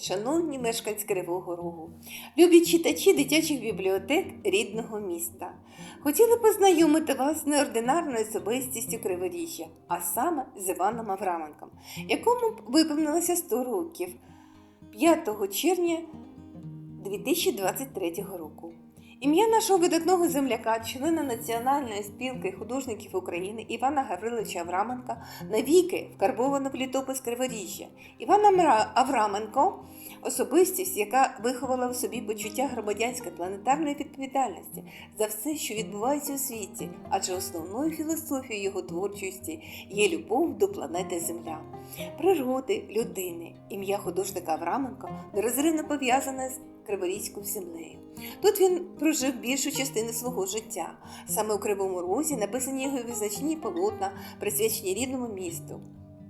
шановні мешканці Кривого Рогу, любі читачі дитячих бібліотек рідного міста. Хотіли познайомити вас з неординарною особистістю Криворіжжя, а саме з Іваном Авраменком, якому виповнилося 100 років 5 червня 2023 року. Ім'я нашого видатного земляка, члена Національної спілки художників України Івана Гавриловича Авраменка навіки вкарбовано в літопис Криворіжжя. Іван Авраменко особистість, яка виховала в собі почуття громадянської планетарної відповідальності за все, що відбувається у світі, адже основною філософією його творчості є любов до планети Земля, природи, людини. Ім'я художника Авраменко нерозривно пов'язане з Криворізькою землею. Тут він прожив більшу частину свого життя. Саме у Кривому Розі написані його визначні полотна, присвячені рідному місту.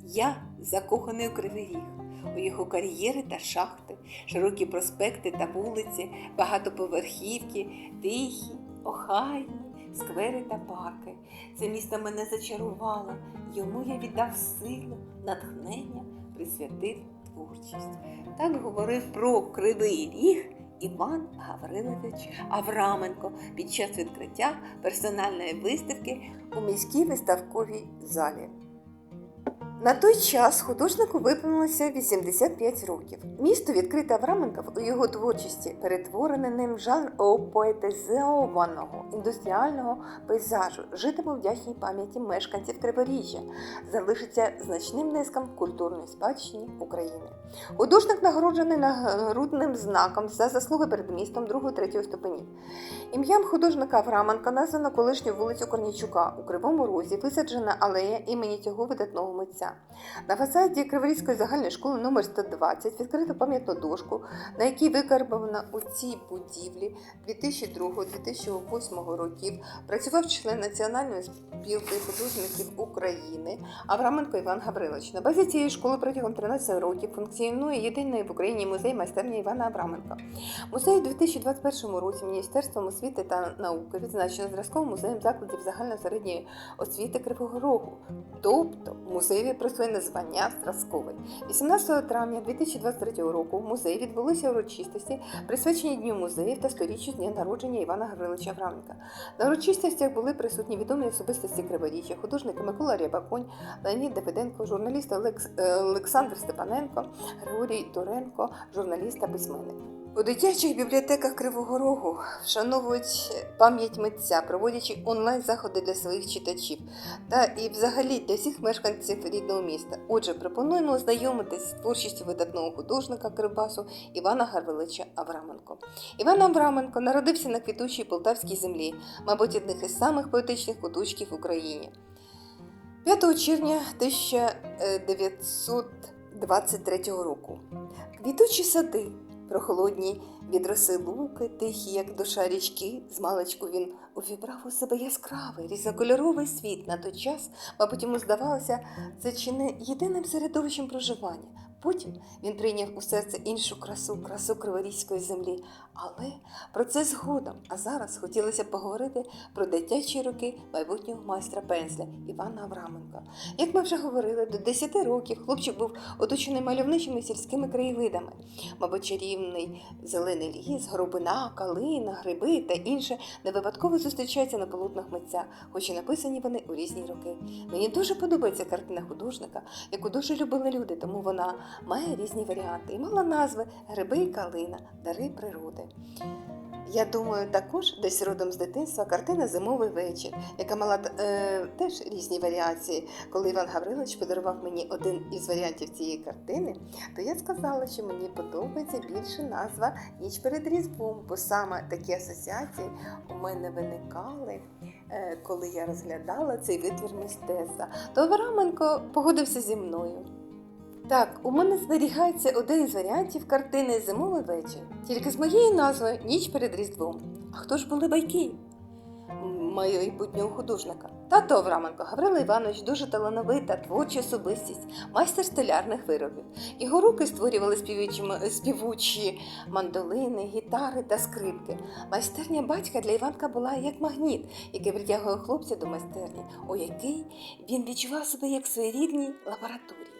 Я закоханий у Кривий Ріг, у його кар'єри та шахти, широкі проспекти та вулиці, багатоповерхівки, тихі, охайні, сквери та парки. Це місто мене зачарувало, йому я віддав силу, натхнення, присвятив творчість. Так говорив про Кривий Ріг Іван Гаврилович Авраменко під час відкриття персональної виставки у міській виставковій залі. На той час художнику виповнилося 85 років. Місто відкрите Авраменков у його творчості перетворене ним жанр опоетизованого індустріального пейзажу, житиме вдячній пам'яті мешканців Криворіжжя, залишиться значним внеском в культурної спадщині України. Художник нагороджений нагрудним знаком за заслуги перед містом 2-3 ступенів. Ім'ям художника Авраменка названо колишню вулицю Корнічука у Кривому Розі висаджена алея імені цього видатного митця. На фасаді Криворізької загальної школи номер 120 відкрито пам'ятну дошку, на якій викарбовано у цій будівлі 2002-2008 років працював член Національної спілки художників України Авраменко Іван Гаврилович. На базі цієї школи протягом 13 років функціонує єдиний в Україні музей майстерня Івана Авраменка. Музей у 2021 році Міністерством освіти та науки відзначено зразковим музеєм закладів загальної-середньої освіти Кривого Рогу. Тобто музеєві присвоєне звання зразковий. 18 травня 2023 року в музеї відбулися урочистості, присвячені Дню музеїв та сторіччю дня народження Івана Гавриловича Авраменка. На урочистостях були присутні відомі особистості Криворіжжя, художники Микола Рябаконь, Леонід Давиденко, журналіст Олекс... е, Олександр Степаненко, Григорій Туренко, журналіст та письменник. У дитячих бібліотеках Кривого Рогу вшановують пам'ять митця, проводячи онлайн-заходи для своїх читачів та і взагалі для всіх мешканців рідного міста. Отже, пропонуємо ознайомитись з творчістю видатного художника Кривбасу Івана Гарвелича Авраменко. Іван Авраменко народився на квітучій полтавській землі, мабуть, одних із самих поетичних куточків в Україні. 5 червня 1923 року. Квітучі сади, прохолодні від роси луки, тихі, як душа річки, змалечку він увібрав у себе яскравий, різнокольоровий світ. На той час, мабуть, йому здавалося, це чи не єдиним середовищем проживання. Потім він прийняв у серце іншу красу, красу криворізької землі. Але про це згодом. А зараз хотілося поговорити про дитячі роки майбутнього майстра пензля Івана Авраменка. Як ми вже говорили, до 10 років хлопчик був оточений мальовничими сільськими краєвидами, мабуть, чарівний зелений ліс, горобина, калина, гриби та інше не випадково зустрічаються на полотнах митця, хоч і написані вони у різні роки. Мені дуже подобається картина художника, яку дуже любили люди, тому вона має різні варіанти і мала назви Гриби і калина, дари природи. Я думаю, також десь родом з дитинства картина Зимовий вечір, яка мала е, теж різні варіації. Коли Іван Гаврилович подарував мені один із варіантів цієї картини, то я сказала, що мені подобається більше назва Ніч перед Різдвом, бо саме такі асоціації у мене виникали. е, Коли я розглядала цей витвір мистецтва, то Авраменко погодився зі мною. Так, у мене зберігається один із варіантів картини Зимовий вечір, тільки з моєю назвою Ніч перед Різдвом. А хто ж були байки? Майбутнього художника. Тато Авраменко Гаврила Іванович дуже талановита, творча особистість, майстер столярних виробів. Його руки створювали співучі, мандолини, гітари та скрипки. Майстерня батька для Іванка була як магніт, який притягує хлопця до майстерні, у який він відчував себе як своєрідній лабораторії.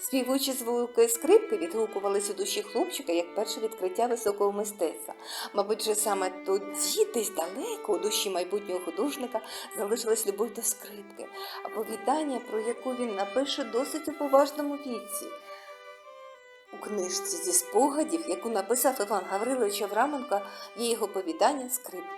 Співучі звуки скрипки відгукувались у душі хлопчика як перше відкриття високого мистецтва. Мабуть, же саме тоді, десь далеко у душі майбутнього художника залишилась любов до скрипки, оповідання, про яку він напише досить у поважному віці. У книжці зі спогадів, яку написав Іван Гаврилович Авраменко, є його повідання Скрипка.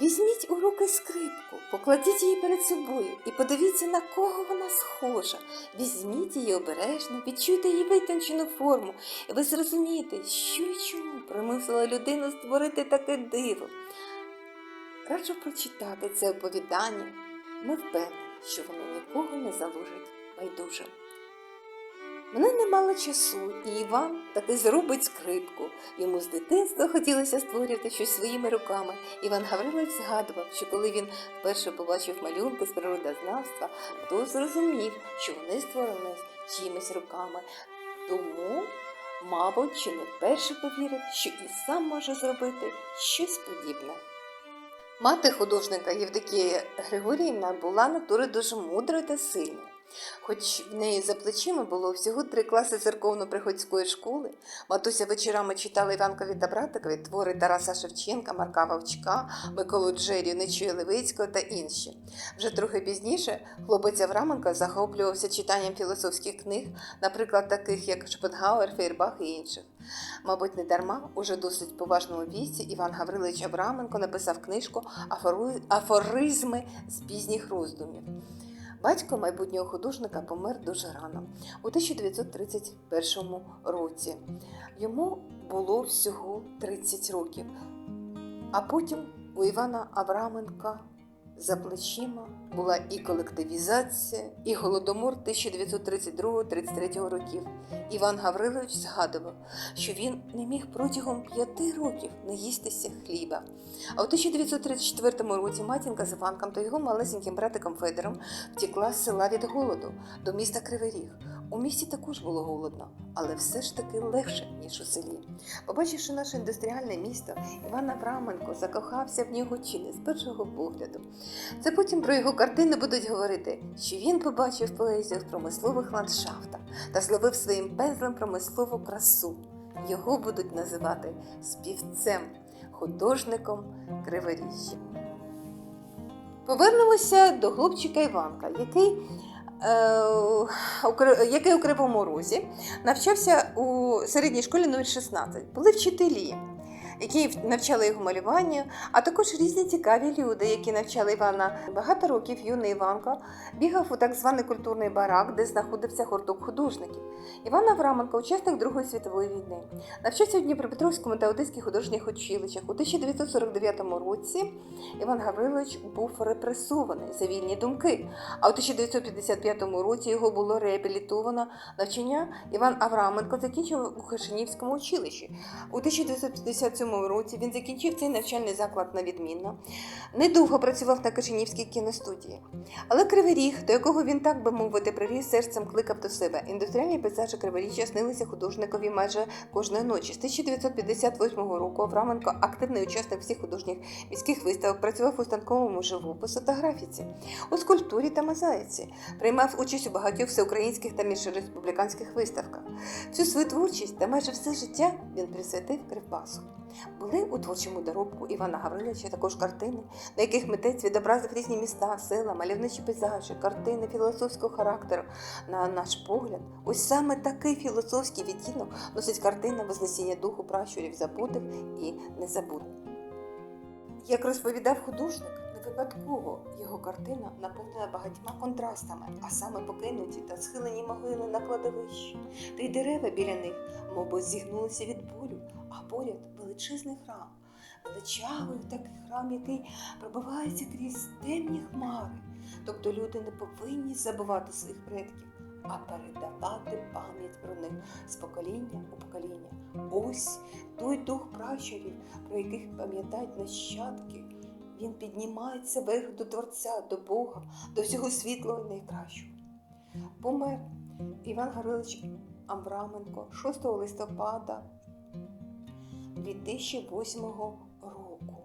Візьміть у руки скрипку, покладіть її перед собою і подивіться, на кого вона схожа. Візьміть її обережно, відчуйте її витончену форму, і ви зрозумієте, що і чому примусила людину створити таке диво. Раджу прочитати це оповідання. Ми впевнені, що воно нікого не залишить байдужим. Мене немало часу, і Іван таки зробить скрипку. Йому з дитинства хотілося створювати щось своїми руками. Іван Гаврилович згадував, що коли він вперше побачив малюнки з природознавства, то зрозумів, що вони створені чимось руками. Тому, мабуть, чи не вперше повірив, що і сам може зробити щось подібне. Мати художника Євдокія Григоріївна була натури дуже мудрою та сильною. Хоч в неї за плечима було всього три класи церковно-приходської школи, матуся вечорами читала Іванкові та братикові твори Тараса Шевченка, Марка Вовчка, Миколу Джерію, Нечуя Левицького та інші. Вже трохи пізніше хлопець Авраменко захоплювався читанням філософських книг, наприклад, таких як Шопенгауер, Фейербах і інших. Мабуть, не дарма, уже досить поважному віці Іван Гаврилович Авраменко написав книжку Афоризми з пізніх роздумів. Батько майбутнього художника помер дуже рано, у 1931 році. Йому було всього 30 років. А потім у Івана Авраменка за плечима була і колективізація, і голодомор 1932-33 років. Іван Гаврилович згадував, що він не міг протягом п'яти років не їстися хліба. А у 1934 році матінка з Іванком та його малесеньким братиком Федором втекла з села від голоду до міста Кривий Ріг. У місті також було голодно, але все ж таки легше, ніж у селі. Побачивши наше індустріальне місто, Іван Авраменко закохався в нього чи не з першого погляду. Це потім про його картини будуть говорити, що він побачив поезію в промислових ландшафтах та зловив своїм пензлем промислову красу. Його будуть називати співцем, художником Криворіжжя. Повернемося до хлопчика Іванка, який, який у Кривому Розі навчався у середній школі номер 16. Були вчителі, які навчали його малюванню, а також різні цікаві люди, які навчали Івана. Багато років юний Іванко бігав у так званий культурний барак, де знаходився гурток художників. Іван Авраменко, учасник Другої світової війни, навчався у Дніпропетровському та Одеських художніх училищах. У 1949 році Іван Гаврилович був репресований за вільні думки. А у 1955 році його було реабілітовано. Навчання Іван Авраменко закінчив у Хершинівському училищі. У 1957 році він закінчив цей навчальний заклад на відмінно. Недовго працював на Кишинівській кіностудії. Але Кривий Ріг, до якого він так би мовити приріс серцем, кликав до себе. Індустріальні пейзажі Криворіжжя снилися художникові майже кожної ночі. З 1958 року Авраменко активний учасник всіх художніх міських виставок, працював у станковому живопису та графіці, у скульптурі та мозаїці, приймав участь у багатьох всеукраїнських та міжреспубліканських виставках. Всю свою творчість та майже все життя він присвятив Кривбасу. Були у творчому доробку Івана Гавриловича також картини, на яких митець відобразив різні міста, села, мальовничі пейзажі, картини філософського характеру. На наш погляд, ось саме такий філософський відтінок носить картина Вознесіння духу пращурів забутих і незабутих. Як розповідав художник, не випадково його картина наповнена багатьма контрастами, а саме покинуті та схилені могили на кладовищі, та й дерева біля них, мов зігнулися від болю, а поряд величезний храм. Величавий такий храм, який пробивається крізь темні хмари. Тобто люди не повинні забувати своїх предків, а передавати пам'ять про них з покоління у покоління. Ось той дух пращурів, про яких пам'ятають нащадки. Він піднімається вверх до Творця, до Бога, до всього світлого і найкращого. Помер Іван Гаврилович Амбраменко 6 листопада 2008 року.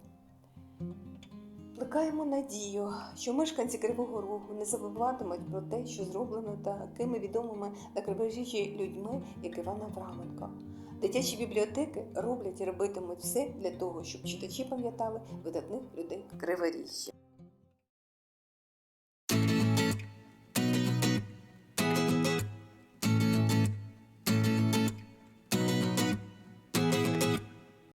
Плекаємо надію, що мешканці Кривого Рогу не забуватимуть про те, що зроблено такими відомими на Криворіжжі людьми, як Іван Авраменко. Дитячі бібліотеки роблять і робитимуть все для того, щоб читачі пам'ятали видатних людей Криворіжжя.